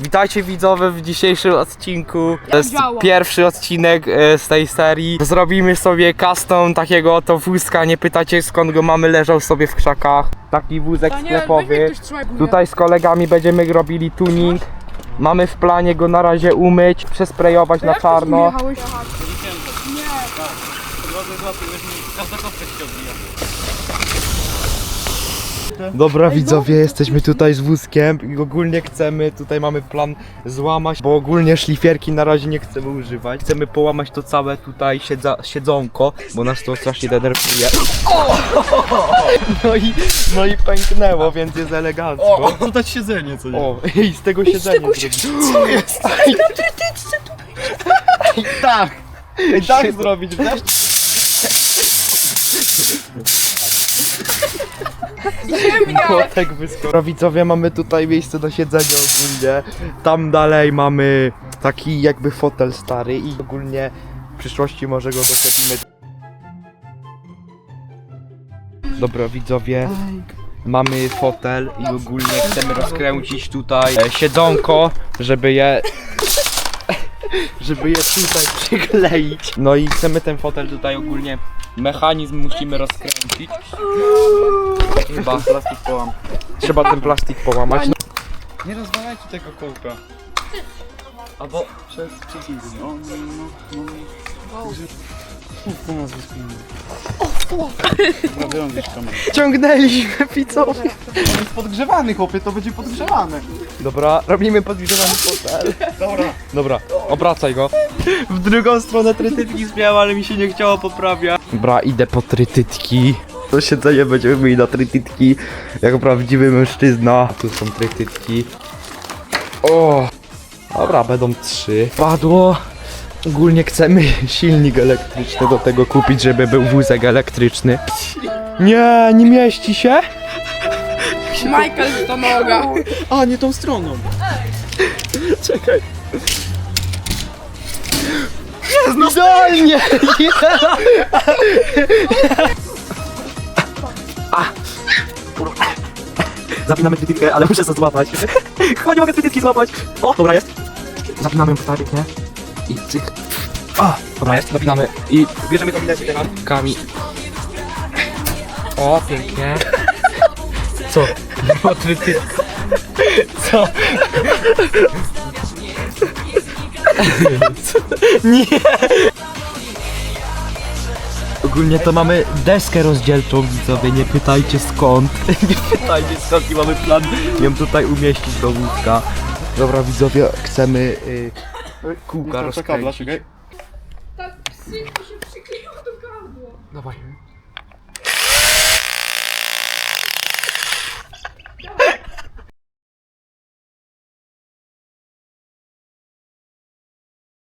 Witajcie widzowie w dzisiejszym odcinku. To jest działa? pierwszy odcinek e, z tej serii. Zrobimy sobie custom takiego oto wózka. Nie pytacie skąd go mamy, leżał sobie w krzakach. Taki wózek Daniel, sklepowy. weź mnie ktoś trzymaj górę. Tutaj z kolegami będziemy robili tuning. Mamy w planie go na razie umyć, przesprejować na jak ty czarno. jechałeś? Aha, Dobra widzowie, jesteśmy tutaj z wózkiem i ogólnie chcemy, tutaj mamy plan złamać, bo ogólnie szlifierki na razie nie chcemy używać. Chcemy połamać to całe tutaj siedza, siedzonko, bo nas to strasznie denerwuje. No i, no i pęknęło, więc jest elegancko. O, oddać siedzenie, co nie? O, i z tego siedzenia zrobić. Co jest? tak! Ej, tak zrobić, wiesz? Kotek wyskoro. Widzowie, mamy tutaj miejsce do siedzenia ogólnie. Tam dalej mamy taki jakby fotel stary i ogólnie w przyszłości może go doczepimy. Dobra widzowie, mamy fotel i ogólnie chcemy rozkręcić tutaj e, siedzonko, żeby je żeby je tutaj przykleić. No i chcemy ten fotel tutaj ogólnie mechanizm musimy rozkręcić. Chyba Plastik połam. trzeba ten plastik połamać. No, Nie rozwalajcie tego kołka. Albo przez, przez nigdy. No, no, no, no. Po nazwisku. Dobra, wyłączysz kamerę. ciągnęliśmy widzowie. On jest podgrzewany, chłopie, to będzie podgrzewane. Dobra, robimy podgrzewany fotel. Dobra. Dobra, obracaj go. W drugą stronę trytytki zmiał, ale mi się nie chciało poprawiać. Dobra, idę po trytytki. To siedzenie będziemy mieli na trytytki, jak prawdziwy mężczyzna. Tu są trytytki. O! Dobra, będą trzy. Padło. Ogólnie chcemy silnik elektryczny do tego kupić, żeby był wózek elektryczny. Nie, nie mieści się? Michael to noga. A, nie tą stroną. Czekaj. Jest no! Zapinamy trytytkę, ale muszę to złapać. Chyba nie mogę trytytki złapać. O, dobra jest. Zapinamy ją tutaj pięknie. I cyk. A, dobra jest, zapinamy. I bierzemy kombinację teraz. Kami. O, pięknie. Co? Po trytytku. Co? Nie! Ogólnie to mamy deskę rozdzielczą widzowie, nie pytajcie skąd. Nie pytajcie skąd i mamy plan ją tutaj umieścić do wózka. Dobra widzowie, chcemy y, kółka Czekaj, kabla, rozkręcić. czekaj. Tak, synku się przykleiło do gardła. Dawaj.